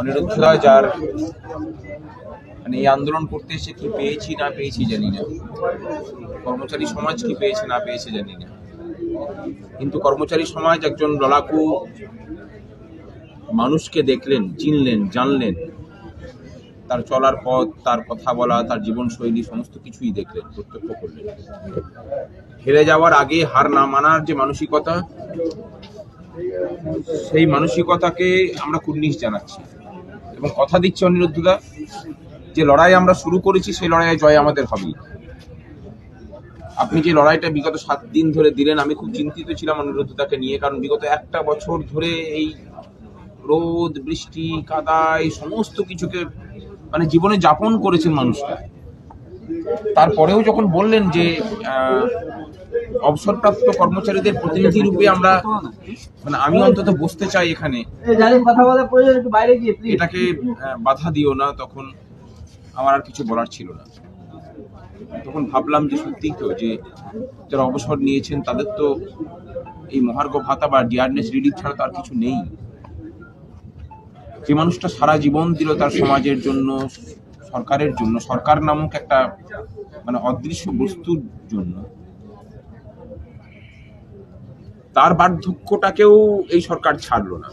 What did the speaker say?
অনিরুদ্ধরা যার মানে এই আন্দোলন করতে এসে কি পেয়েছি না পেয়েছি জানি না। কর্মচারী সমাজ কি পেয়েছে না পেয়েছে জানি না। কিন্তু কর্মচারী সমাজ একজন লড়াকু মানুষকে দেখলেন, চিনলেন, জানলেন। তার চলার পথ, তার কথা বলা, তার জীবনশৈলী, সমস্ত কিছুই দেখলেন, প্রত্যক্ষ করলেন। হেরে যাওয়ার আগে হার না মানার যে মানসিকতা সেই মানসিকতাকে আমরা কুর্নিশ জানাচ্ছি। এবং কথা দিচ্ছি অনিরুদ্ধদা যে লড়াই আমরা শুরু করেছি, সেই লড়াইয়ে জয় আমাদের হবেই। আপনি যে লড়াইটা বিগত সাত দিন ধরে দিলেন, আমি খুব চিন্তিত ছিলাম অনিরুদ্ধতাকে নিয়ে, কারণ বিগত একটা বছর ধরে এই রোদ, বৃষ্টি কাদা এই সমস্ত কিছুকে মানে জীবনে যাপন করেছেন মানুষটা। তারপরেও যখন বললেন যে অবসরপ্রাপ্ত কর্মচারীদের প্রতিনিধি রূপে আমরা মানে আমি অন্তত বসতে চাই এখানে, এটাকে বাধা দিও না, তখন আমার আর কিছু বলার ছিল না। তখন ভাবলাম যে সত্যি তো, যে যারা অবসর নিয়েছেন তাদের তো এই মহার্ঘ ভাতা বা ডিয়ারনেস রিলিফ ছাড়া তো আর কিছু নেই। যে মানুষটা সারা জীবন দিল তার সমাজের জন্য সরকারের জন্য, সরকার নামক একটা মানে অদৃশ্য বস্তুর জন্য, তার বার্ধক্যটাকেও এই সরকার ছাড়লো না।